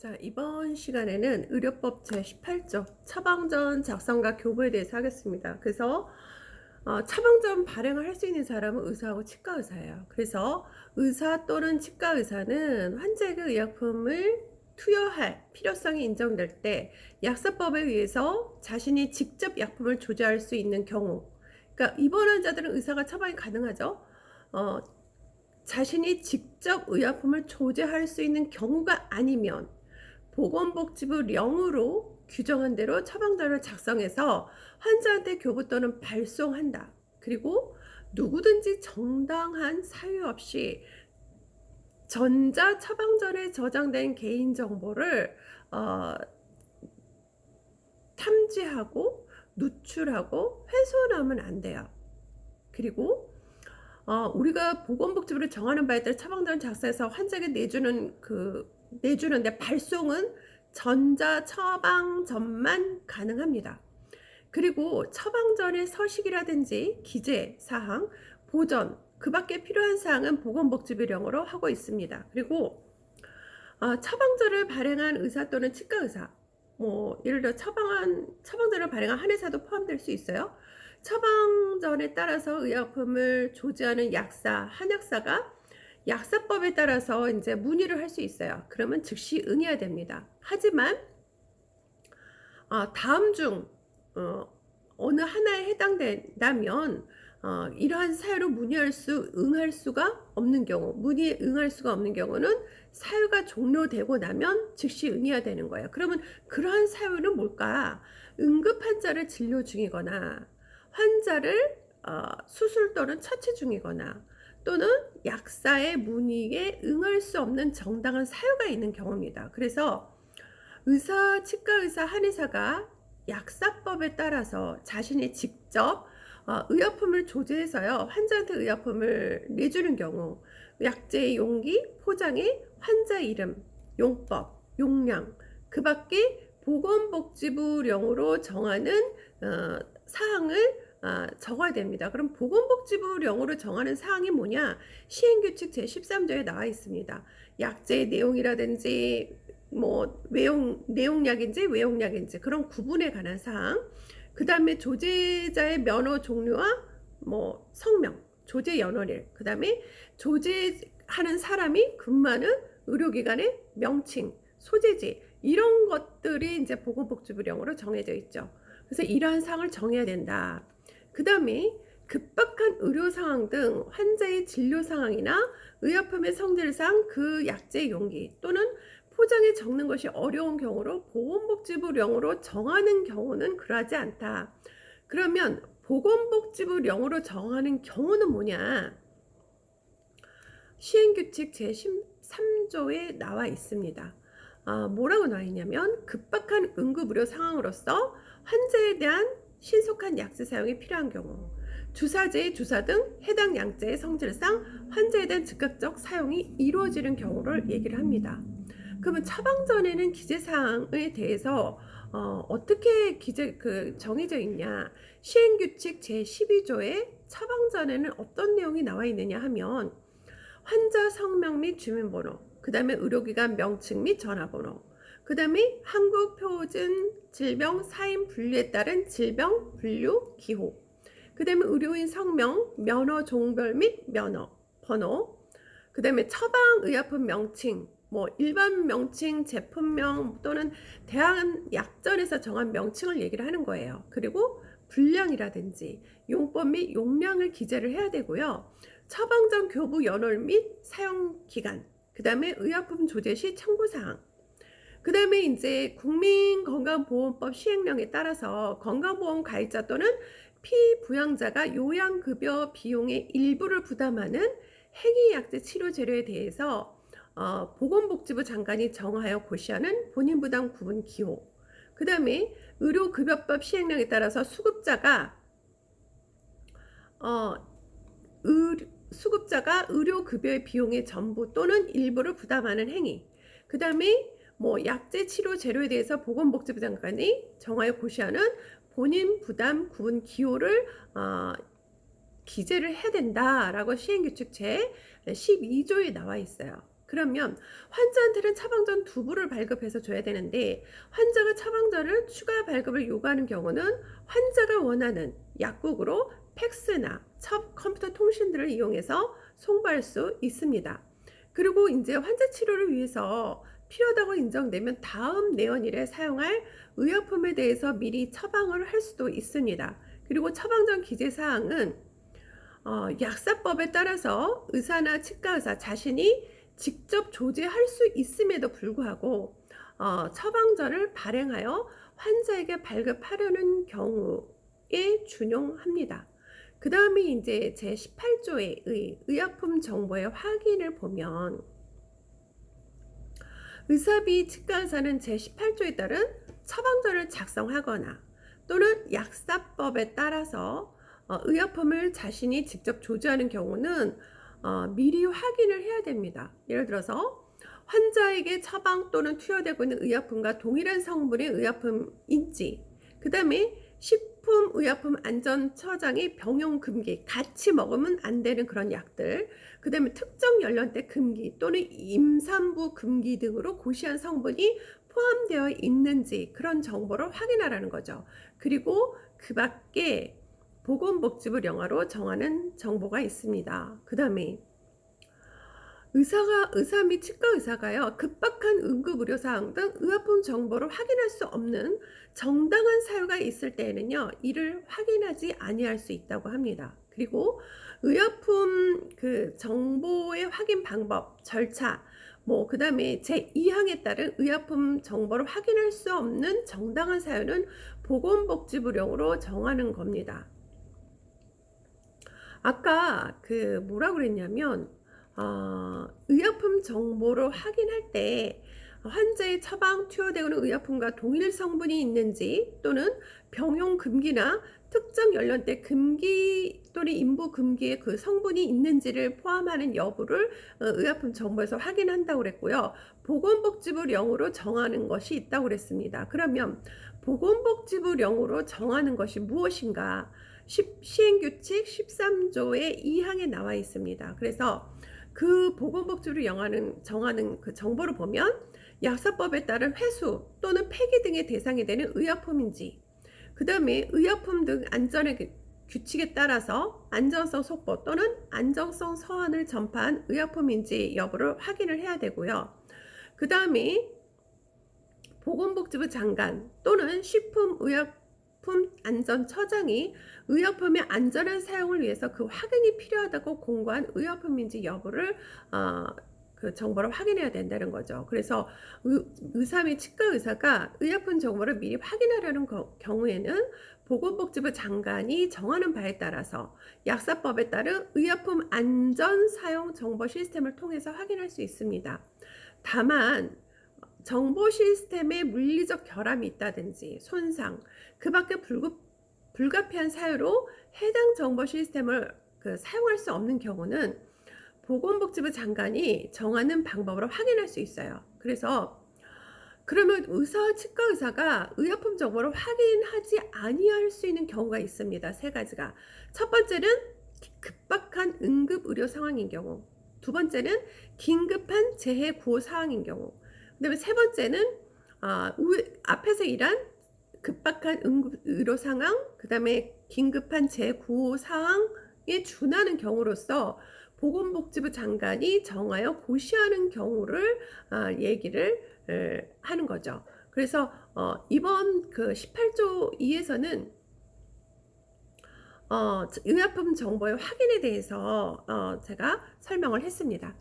자, 이번 시간에는 의료법 제18조 처방전 작성과 교부에 대해서 하겠습니다. 그래서 어, 처방전 발행을 할 수 있는 사람은 의사하고 치과 의사예요. 그래서 의사 또는 치과 의사는 환자에게 의약품을 투여할 필요성이 인정될 때 약사법에 의해서 자신이 직접 약품을 조제할 수 있는 경우 그러니까 입원 환자들은 의사가 처방이 가능하죠. 어, 자신이 직접 의약품을 조제할 수 있는 경우가 아니면 보건복지부 령으로 규정한 대로 처방전을 작성해서 환자한테 교부 또는 발송한다. 그리고 누구든지 정당한 사유 없이 전자 처방전에 저장된 개인 정보를 어, 탐지하고 누출하고 훼손하면 안 돼요. 그리고 어, 우리가 보건복지부를 정하는 바에 따라 처방전 작성해서 환자에게 내주는 그 내주는데 발송은 전자 처방전만 가능합니다. 그리고 처방전의 서식이라든지 기재 사항, 보전 그 밖에 필요한 사항은 보건복지부령으로 하고 있습니다. 그리고 어, 처방전을 발행한 의사 또는 치과 의사, 뭐 예를 들어 처방한 처방전을 발행한 한 의사도 포함될 수 있어요. 처방전에 따라서 의약품을 조제하는 약사, 한약사가 약사법에 따라서 이제 문의를 할 수 있어요. 그러면 즉시 응해야 됩니다. 하지만 어, 다음 중 어, 어느 하나에 해당된다면 어, 이러한 사유로 문의할 수 응할 수가 없는 경우 문의에 응할 수가 없는 경우는 사유가 종료되고 나면 즉시 응해야 되는 거예요. 그러면 그러한 사유는 뭘까? 응급 환자를 진료 중이거나 환자를 어, 수술 또는 처치 중이거나 또는 약사의 문의에 응할 수 없는 정당한 사유가 있는 경우입니다. 그래서 의사, 치과 의사, 한의사가 약사법에 따라서 자신이 직접 어, 의약품을 조제해서요 환자한테 의약품을 내주는 경우 약제의 용기, 포장에 환자 이름, 용법, 용량 그 밖에 보건복지부령으로 정하는 어, 사항을 아, 적어야 됩니다. 그럼 보건복지부령으로 정하는 사항이 뭐냐? 시행규칙 제13조에 나와 있습니다. 약제의 내용이라든지 뭐 외용 내용약인지 외용약인지 그런 구분에 관한 사항. 그 다음에 조제자의 면허 종류와 뭐 성명, 조제 연월일. 그 다음에 조제하는 사람이 근무하는 의료기관의 명칭, 소재지 이런 것들이 이제 보건복지부령으로 정해져 있죠. 그래서 이러한 사항을 정해야 된다. 그 다음에 급박한 의료 상황 등 환자의 진료 상황이나 의약품의 성질상 그 약제의 용기 또는 포장에 적는 것이 어려운 경우로 보건복지부령으로 정하는 경우는 그러하지 않다. 그러면 보건복지부령으로 정하는 경우는 뭐냐? 시행규칙 제13조에 나와 있습니다. 아, 뭐라고 나와 있냐면 급박한 응급의료 상황으로서 환자에 대한 신속한 약제 사용이 필요한 경우 주사제의 주사 등 해당 약제의 성질상 환자에 대한 즉각적 사용이 이루어지는 경우를 얘기를 합니다. 그러면 처방전에는 기재사항에 대해서 어, 떻게 기재 그 정해져 있냐? 시행규칙 제 12조에 처방전에는 어떤 내용이 나와 있느냐 하면 환자 성명 및 주민번호, 그 다음에 의료기관 명칭 및 전화번호, 그 다음에 한국 표준 질병 사인 분류에 따른 질병 분류 기호, 그 다음에 의료인 성명, 면허 종별 및 면허 번호, 그 다음에 처방 의약품 명칭, 뭐 일반 명칭, 제품명 또는 대한 약전에서 정한 명칭을 얘기를 하는 거예요. 그리고 분량이라든지 용법 및 용량을 기재를 해야 되고요. 처방전 교부 연월 및 사용 기간, 그 다음에 의약품 조제 시 청구사항, 그 다음에 이제 국민건강보험법 시행령에 따라서 건강보험 가입자 또는 피부양자가 요양급여 비용의 일부를 부담하는 행위약제 치료 재료에 대해서 어, 보건복지부 장관이 정하여 고시하는 본인 부담 구분 기호. 그 다음에 의료급여법 시행령에 따라서 수급자가 어, 의, 수급자가 의료급여의 비용의 전부 또는 일부를 부담하는 행위. 그 다음에 뭐 약제 치료 재료에 대해서 보건복지부 장관이 정하여 고시하는 본인 부담 구분 기호를 어, 기재를 해야 된다라고 시행규칙 제 12조에 나와 있어요. 그러면 환자한테는 처방전 두 부를 발급해서 줘야 되는데 환자가 처방전을 추가 발급을 요구하는 경우는 환자가 원하는 약국으로 팩스나 첩 컴퓨터 통신들을 이용해서 송부할 수 있습니다. 그리고 이제 환자 치료를 위해서 필요하다고 인정되면 다음 내원일에 사용할 의약품에 대해서 미리 처방을 할 수도 있습니다. 그리고 처방전 기재 사항은 어, 약사법에 따라서 의사나 치과 의사 자신이 직접 조제할 수 있음에도 불구하고 어, 처방전을 발행하여 환자에게 발급하려는 경우에 준용합니다. 그 다음에 이제 제 18조의 의, 의약품 정보의 확인을 보면 의사비 치과 의사는 제 18조에 따른 처방전을 작성하거나 또는 약사법에 따라서 어, 의약품을 자신이 직접 조제하는 경우는 어, 미리 확인을 해야 됩니다. 예를 들어서 환자에게 처방 또는 투여되고 있는 의약품과 동일한 성분의 의약품인지 그 다음에 식품 의약품 안전처장이 병용 금기 같이 먹으면 안 되는 그런 약들 그 다음에 특정 연령대 금기 또는 임산부 금기 등으로 고시한 성분이 포함되어 있는지 그런 정보를 확인하라는 거죠. 그리고 그 밖에 보건복지부 영화로 정하는 정보가 있습니다. 그 다음에 의사가 의사 및 치과 의사가요 급박한 응급 의료 사항 등 의약품 정보를 확인할 수 없는 정당한 사유가 있을 때에는요 이를 확인하지 아니할 수 있다고 합니다. 그리고 의약품 그 정보의 확인 방법 절차 뭐 그다음에 제 2항에 따른 의약품 정보를 확인할 수 없는 정당한 사유는 보건복지부령으로 정하는 겁니다. 아까 그 뭐라 그랬냐면 어, 의약품 정보를 확인할 때 환자의 처방 투여되는 의약품과 동일 성분이 있는지 또는 병용 금기나 특정 연령대 금기 또는 인부 금기의 그 성분이 있는지를 포함하는 여부를 어, 의약품 정보에서 확인한다고 그랬고요. 보건복지부 령으로 정하는 것이 있다고 그랬습니다. 그러면 보건복지부 령으로 정하는 것이 무엇인가? 시행규칙 13조의 2항에 나와 있습니다. 그래서 그 보건복지부를 정하는, 정하는 그 정보를 보면 약사법에 따른 회수 또는 폐기 등의 대상이 되는 의약품인지 그 다음에 의약품 등 안전의 규칙에 따라서 안전성 속보 또는 안정성 서한을 전파한 의약품인지 여부를 확인을 해야 되고요. 그 다음에 보건복지부 장관 또는 식품의약 품 안전 처장이 의약품의 안전한 사용을 위해서 그 확인이 필요하다고 공고한 의약품인지 여부를 어, 그 정보를 확인해야 된다는 거죠. 그래서 의, 의사 및 치과 의사가 의약품 정보를 미리 확인하려는 거, 경우에는 보건복지부 장관이 정하는 바에 따라서 약사법에 따른 의약품 안전 사용 정보 시스템을 통해서 확인할 수 있습니다. 다만 정보 시스템에 물리적 결함이 있다든지 손상, 그 밖에 불급, 불가피한 사유로 해당 정보 시스템을 그 사용할 수 없는 경우는 보건복지부 장관이 정하는 방법으로 확인할 수 있어요. 그래서 그러면 의사, 치과 의사가 의약품 정보를 확인하지 아니할 수 있는 경우가 있습니다. 세 가지가. 첫 번째는 급박한 응급 의료 상황인 경우. 두 번째는 긴급한 재해 구호 상황인 경우. 그다음에 세 번째는 아, 앞에서 일한 급박한 응급 의료 상황, 그다음에 긴급한 재구호 상황에 준하는 경우로서 보건복지부 장관이 정하여 고시하는 경우를 아, 얘기를 에, 하는 거죠. 그래서 어, 이번 그 18조 2에서는 어, 의약품 정보의 확인에 대해서 어, 제가 설명을 했습니다.